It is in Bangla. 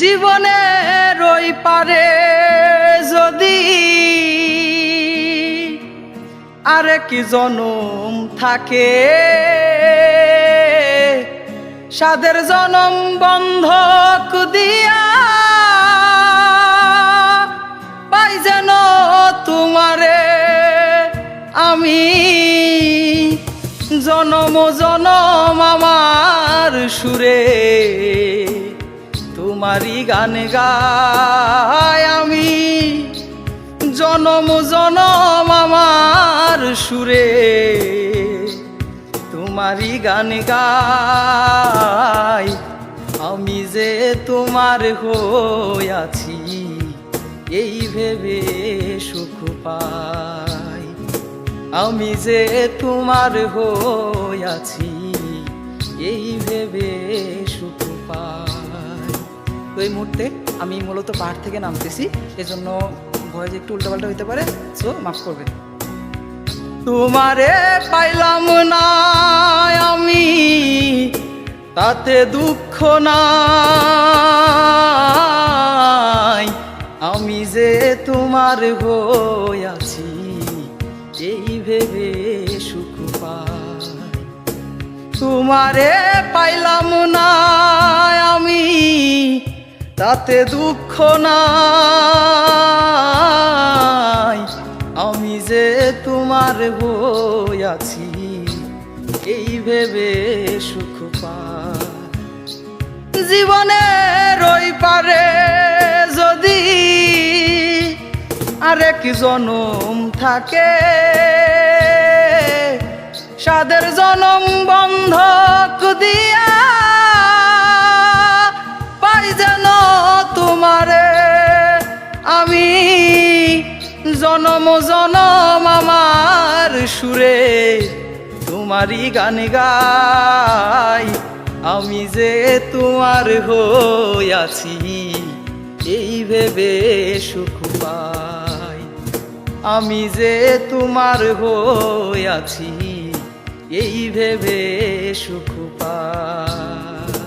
জীবনে রই পারে যদি আরেক জনম থাকে। সাদের জনম বন্ধক দিয়া পাই যেন তোমারে। আমি জনম জনম আমার সুরে তোমারই গান গাই আমি। জনম জনম আমার সুরে। তোমারই গান গাই আমি যে তোমার হইয়াছি এই ভেবে সুখ পাই। আমি যে তোমার হইয়াছি এই ভেবে তো এই মুহূর্তে আমি মূলত পাহাড় থেকে নামতেছি। এজন্য ভয় যে একটু উল্টাপাল্টা হইতে পারে সো মাফ করবেন। তোমারে পাইলাম না আমি, তাতে দুঃখ নাই। আমি যে তোমার হই আছি, এই ভেবে সুখ পাই। তোমারে পাইলাম না তাতে দুঃখ নাই। আমি যে তোমার আছি, এই ভেবে সুখ জীবনে রই পারে যদি আরেক জনম থাকে, সাদের জনম বন্ধক দিয়া আমি জনম জনম আমার সুরে, তোমারই গান গাই। আমি যে তোমার হইয়াছি এই ভেবে সুখ পাই। আমি যে তোমার হইয়াছি এই ভেবে সুখ পাই।